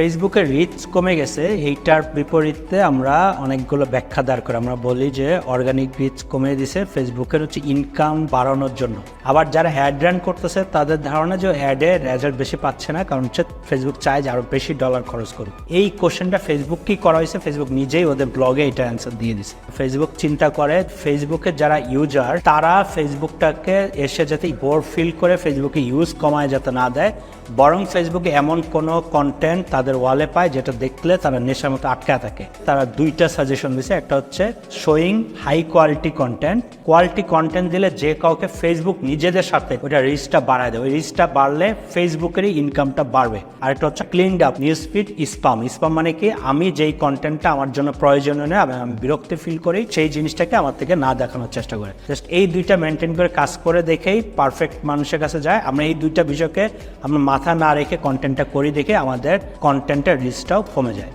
ফেসবুকের রিচ কমে গেছে। এইটার বিপরীতে আমরা অনেকগুলো ব্যাখ্যা দাঁড় করে। আমরা বলি যে অর্গানিক রিচ কমে দিছে ফেসবুকের হচ্ছে ইনকাম বাড়ানোর জন্য। আবার যারা অ্যাড রান করতেছে, তাদের ধারণা যে অ্যাডে রেজাল্ট বেশি পাচ্ছে না, কারণ হচ্ছে ফেসবুক চায় যে আরও বেশি ডলার খরচ করুক। এই কোশ্চেনটা ফেসবুক কি করা হয়েছে? ফেসবুক নিজেই ওদের ব্লগে এটা অ্যান্সার দিয়ে দিছে। ফেসবুক চিন্তা করে ফেসবুকের যারা ইউজার তারা ফেসবুকটাকে এসে যাতে বোর ফিল করে ফেসবুকে ইউজ কমায় যাতে না দেয়। বরং ফেসবুকে এমন কোনো কন্টেন্ট তাদের ওয়ালে পায়, যেটা দেখলে তারা নেশার মতো আটকায় থাকে। তারা দুইটা সাজেশন দিছে, একটা হচ্ছে showing high quality content quality content দিলে যে কাউকে ফেসবুক নিজেদের সাথে ওটা রিচটা বাড়ায় দেয়। ওই রিচটা বাড়লে ফেসবুকেরই ইনকামটা বাড়বে। আর একটা হচ্ছে cleaned up news feed spam spam মানে কি? আমি যেই কন্টেন্টটা আমার জন্য প্রয়োজনীয় নয় আমি বিরক্তি ফিল করি, সেই জিনিসটাকে আমার থেকে না দেখানোর চেষ্টা করে। জাস্ট এই দুইটা মেনটেন করে কাজ করে দেখেই পারফেক্ট মানুষের কাছে যায়। আমরা এই দুইটা বিষয়কে আমরা মাথা না রেখে কন্টেন্টটা করি দেখে আমাদের কন্টেন্টের রিচটাও কমে যায়।